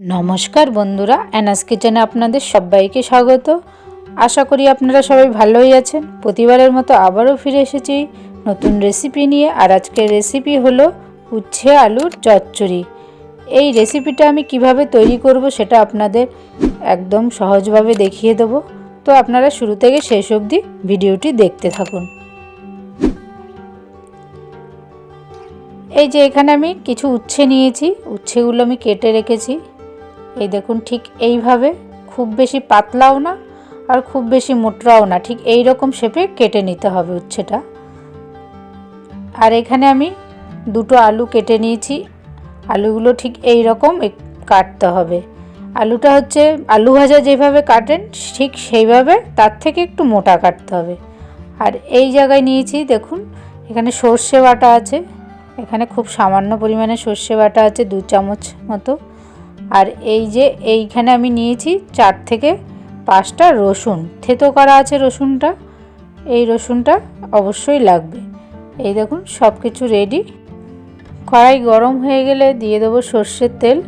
নমস্কার বন্ধুরা, অ্যানাস কিচেনে আপনাদের সবাইকে স্বাগত। আশা করি আপনারা সবাই ভালোই আছেন। প্রতিবারের মতো আবারও ফিরে এসেছি নতুন রেসিপি নিয়ে। আর আজকের রেসিপি হলো উচ্ছে আলুর চচ্চড়ি। এই রেসিপিটা আমি কীভাবে তৈরি করব সেটা আপনাদের একদম সহজভাবে দেখিয়ে দেবো। তো আপনারা শুরু থেকে শেষ অবধি ভিডিওটি দেখতে থাকুন। এই যে এখানে আমি কিছু উচ্ছে নিয়েছি। উচ্ছেগুলো আমি কেটে রেখেছি। এই দেখুন, ঠিক এইভাবে। খুব বেশি পাতলাও না আর খুব বেশি মোটরাও না। ঠিক এই রকম শেপে কেটে নিতে হবে উচ্ছেটা। আর এখানে আমি দুটো আলু কেটে নিয়েছি। আলুগুলো ঠিক এই রকম কাটতে হবে। আলুটা হচ্ছে, আলু ভাজা যেভাবে কাটেন, ঠিক সেইভাবে তার থেকে একটু মোটা কাটতে হবে। আর এই জায়গায় নিয়েছি, দেখুন, এখানে সর্ষে বাটা আছে। এখানে খুব সামান্য পরিমাণে সর্ষে বাটা আছে, দু চামচ মতো। আর এই যে এইখানে আমি নিয়েছি চার থেকে পাঁচটা রসুন। থেতো করা আছে রসুনটা। এই রসুনটা অবশ্যই লাগবে। এই দেখুন সব কিছু রেডি কড়াই গরম হয়ে গেলে দিয়ে দেবো সর্ষের তেল।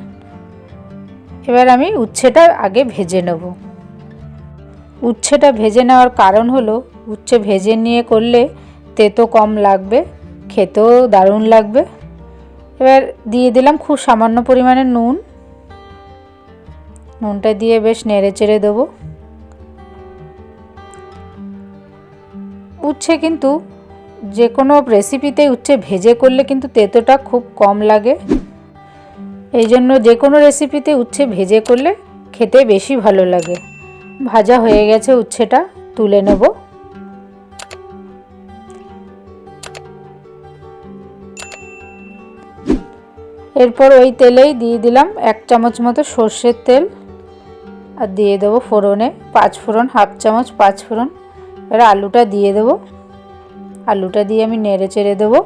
এবার আমি উচ্ছেটা আগে ভেজে নেব। উচ্ছেটা ভেজে নেওয়ার কারণ হলো, উচ্ছে ভেজে নিয়ে করলে তেতো কম লাগবে, খেতেও দারুণ লাগবে। এবার দিয়ে দিলাম খুব সামান্য পরিমাণে নুন। নুনটা দিয়ে বেশ নেড়ে চেড়ে দেবো। উচ্ছে কিন্তু যে কোনো রেসিপিতে উচ্ছে ভেজে করলে কিন্তু তেতোটা খুব কম লাগে। এই জন্য যে কোনো রেসিপিতে উচ্ছে ভেজে করলে খেতে বেশি ভালো লাগে। ভাজা হয়ে গেছে উচ্ছেটা, তুলে নেব। এরপর ওই তেলেই দিয়ে দিলাম এক চামচ মতো সর্ষের তেল। আর দিয়ে দেবো ফোড়নে পাঁচ ফোড়ন, হাফ চামচ পাঁচ ফোড়ন। এবার আলুটা দিয়ে দেবো। আলুটা দিয়ে আমি নেড়ে চেড়ে দেবো।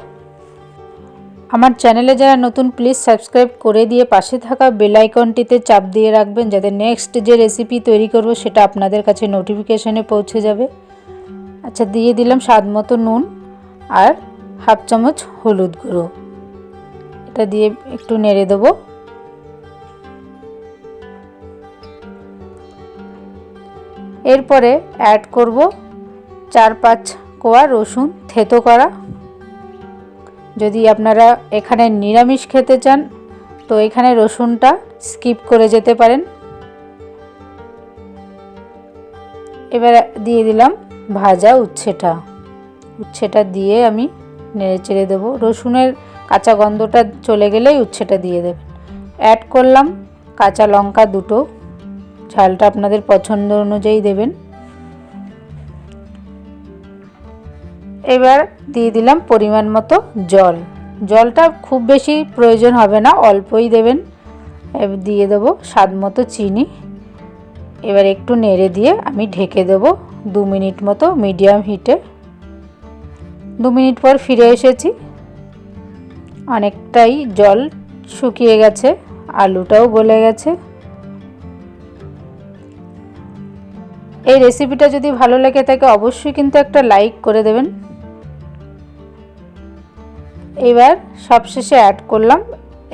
আমার চ্যানেলে যারা নতুন, প্লিজ সাবস্ক্রাইব করে দিয়ে পাশে থাকা বেল আইকনটিতে চাপ দিয়ে রাখবেন, যাতে নেক্সট যে রেসিপি তৈরি করব সেটা আপনাদের কাছে নোটিফিকেশনে পৌঁছে যাবে। আচ্ছা দিয়ে দিলাম স্বাদ মতো নুন আর হাফ চামচ হলুদ গুঁড়ো। এটা দিয়ে একটু নেড়ে দেবো। এরপরে অ্যাড করব চার পাঁচ কোয়া রসুন থেতো করা। যদি আপনারা এখানে নিরামিষ খেতে চান, তো এখানে রসুনটা স্কিপ করে যেতে পারেন। এবার দিয়ে দিলাম ভাজা উচ্ছেটা। উচ্ছেটা দিয়ে আমি নেড়ে চেড়ে দেবো। রসুনের কাঁচা গন্ধটা চলে গেলেই উচ্ছেটা দিয়ে দেবেন। অ্যাড করলাম কাঁচা লঙ্কা দুটো। ঝালটা আপনাদের পছন্দ অনুযায়ী দেবেন। এবার দিয়ে দিলাম পরিমাণ মতো জল। জলটা খুব বেশি প্রয়োজন হবে না, অল্পই দেবেন। দিয়ে দেবো স্বাদ মতো চিনি। এবার একটু নেড়ে দিয়ে আমি ঢেকে দেবো দু মিনিট মতো মিডিয়াম হিটে। দু মিনিট পর ফিরে এসেছি। অনেকটাই জল শুকিয়ে গেছে, আলুটাও গলে গেছে। এই রেসিপিটা যদি ভালো লাগে থাকে অবশ্যই কিন্তু একটা লাইক করে দেবেন। এবার সবশেষে অ্যাড করলাম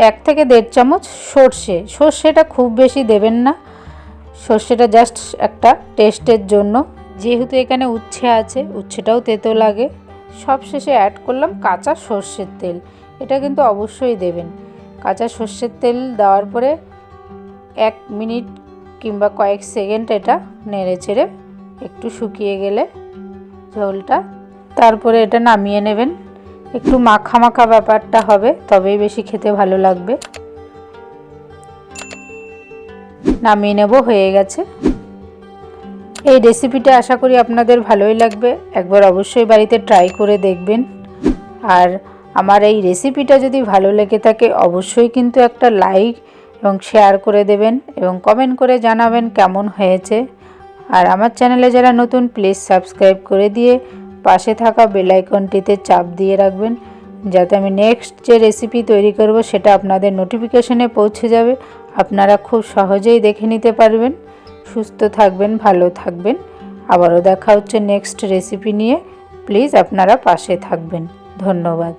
এক থেকে দেড় চামচ সর্ষে। সর্ষেটা খুব বেশি দেবেন না। সর্ষেটা জাস্ট একটা টেস্টের জন্য। যেহেতু এখানে উচ্ছে আছে, উচ্ছেটাও তেতো লাগে। সবশেষে অ্যাড করলাম কাঁচা সর্ষের তেল। এটা কিন্তু অবশ্যই দেবেন। কাঁচা সর্ষের তেল দেওয়ার পরে এক মিনিট কিংবা কয়েক সেকেন্ড এটা নেড়ে চেড়ে একটু শুকিয়ে গেলে ঝোলটা। তারপরে এটা নামিয়ে নেবেন। একটু মাখা মাখা ব্যাপারটা হবে, তবেই বেশি খেতে ভালো লাগবে। নামিয়ে নেব, হয়ে গেছে। এই রেসিপিটা আশা করি আপনাদের ভালোই লাগবে। একবার অবশ্যই বাড়িতে ট্রাই করে দেখবেন। আর আমার এই রেসিপিটা যদি ভালো লেগে থাকে, অবশ্যই কিন্তু একটা লাইক এবং শেয়ার করে দেবেন এবং কমেন্ট করে জানাবেন কেমন হয়েছে। আর আমার চ্যানেলে যারা নতুন প্লিজ সাবস্ক্রাইব করে দিয়ে পাশে থাকা বেলাইকনটিতে চাপ দিয়ে রাখবেন, যাতে আমি নেক্সট যে রেসিপি তৈরি করব সেটা আপনাদের নোটিফিকেশনে পৌঁছে যাবে। আপনারা খুব সহজেই দেখে নিতে পারবেন। সুস্থ থাকবেন, ভালো থাকবেন। আবারও দেখা হচ্ছে নেক্সট রেসিপি নিয়ে। প্লিজ আপনারা পাশে থাকবেন। ধন্যবাদ।